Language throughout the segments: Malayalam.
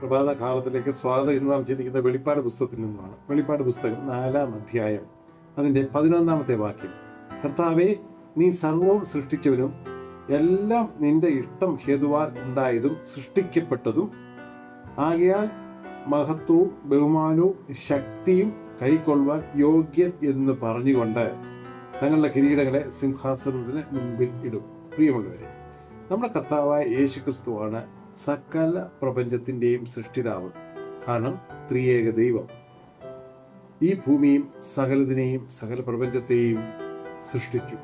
പ്രഭാത കാലത്തിലേക്ക് സ്വാഗതം എന്ന് നാം ചിന്തിക്കുന്ന വെളിപ്പാട് പുസ്തകത്തിൽ നിന്നാണ്. വെളിപ്പാട് പുസ്തകം നാലാം അധ്യായം അതിന്റെ പതിനൊന്നാമത്തെ വാക്യം. കർത്താവെ നീ സർവവും സൃഷ്ടിച്ചവനും എല്ലാം നിന്റെ ഇഷ്ടം ഹേതുവാൽ ഉണ്ടായതും സൃഷ്ടിക്കപ്പെട്ടതും ആകയാൽ മഹത്വവും ബഹുമാനവും ശക്തിയും കൈക്കൊള്ളുവാൻ യോഗ്യൻ എന്ന് പറഞ്ഞുകൊണ്ട് തങ്ങളുടെ കിരീടങ്ങളെ സിംഹാസനത്തിന് മുമ്പിൽ ഇടും. പ്രിയമുള്ളവരെ നമ്മുടെ കർത്താവായ യേശു ക്രിസ്തുവാണ് സകല പ്രപഞ്ചത്തിന്റെയും സൃഷ്ടിതാവ് കാരണം ത്രിയേക ദൈവം. ഈ ഭൂമിയും സകലതിനെയും സകല പ്രപഞ്ചത്തെയും സൃഷ്ടിച്ചു.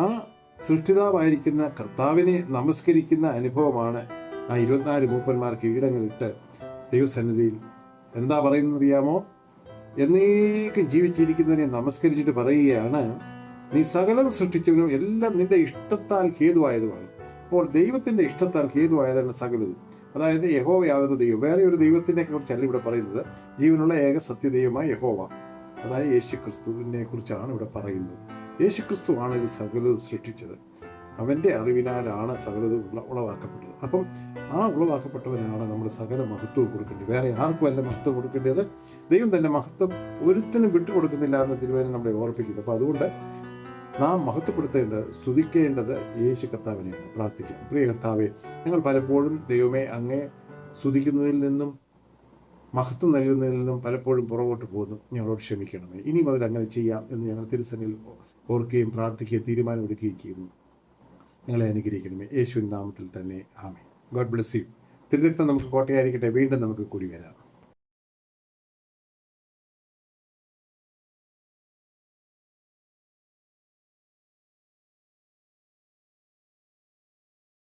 ആ സൃഷ്ടിതാവായിരിക്കുന്ന കർത്താവിനെ നമസ്കരിക്കുന്ന അനുഭവമാണ് ആ ഇരുപത്തിനാല് മൂപ്പന്മാർ ഈടങ്ങളിട്ട് ദൈവസന്നിധിയിൽ എന്താ പറയുന്നറിയാമോ എന്നേക്കും ജീവിച്ചിരിക്കുന്നവനെ നമസ്കരിച്ചിട്ട് പറയുകയാണ് നീ സകലം സൃഷ്ടിച്ചവനും എല്ലാം നിന്റെ ഇഷ്ടത്താൽ ഹേതുവായതുമാണ്. അപ്പോൾ ദൈവത്തിന്റെ ഇഷ്ടത്താൽ ഹേതുവായതാണ് സകലതും. അതായത് യഹോവയാകുന്ന ദൈവം. വേറെ ഒരു ദൈവത്തിനെ കുറിച്ചല്ല ഇവിടെ പറയുന്നത്. ജീവനുള്ള ഏക സത്യദൈവമായ യഹോവ. അതായത് യേശു ക്രിസ്തുവിനെ കുറിച്ചാണ് ഇവിടെ പറയുന്നത്. യേശു ക്രിസ്തുവാണ് ഇത് സകലതും സൃഷ്ടിച്ചത്. അവന്റെ അറിവിനാലാണ് സകലതും ഉള ഉളവാക്കപ്പെട്ടത്. അപ്പം ആ ഉളവാക്കപ്പെട്ടവനാണ് നമ്മൾ സകല മഹത്വം കൊടുക്കേണ്ടത്. വേറെ ആർക്കും അല്ല മഹത്വം കൊടുക്കേണ്ടത്. ദൈവം തന്നെ മഹത്വം ഒരുത്തിനും വിട്ടുകൊടുക്കുന്നില്ല എന്ന തിരുവേദന നമ്മളെ ഓർപ്പിക്കുന്നത് അപ്പോൾ അതുകൊണ്ട് നാം മഹത്വപ്പെടുത്തേണ്ടത് സ്തുതിക്കേണ്ടത് യേശു കർത്താവിനെയാണ്. പ്രാർത്ഥിക്കാം. പ്രിയ കർത്താവെ ഞങ്ങൾ പലപ്പോഴും ദൈവമേ അങ്ങേ സ്തുതിക്കുന്നതിൽ നിന്നും മഹത്വം നൽകുന്നതിൽ നിന്നും പലപ്പോഴും പുറകോട്ട് പോകുന്നു. ഞങ്ങളോട് ക്ഷമിക്കണമേ. ഇനി മുതൽ അങ്ങനെ ചെയ്യാം എന്ന് ഞങ്ങൾ തിരുസനിൽ ഓർക്കുകയും പ്രാർത്ഥിക്കുകയും തീരുമാനമെടുക്കുകയും ചെയ്യുന്നു. ഞങ്ങളെ അനുഗ്രഹിക്കണമേ. യേശുവിൻ നാമത്തിൽ തന്നെ. ആമേ ഗോഡ് ബ്ലെസ് യു. തിരുത്തം നമുക്ക് കോട്ടയായിരിക്കട്ടെ. വീണ്ടും നമുക്ക് കൂടി വരാം.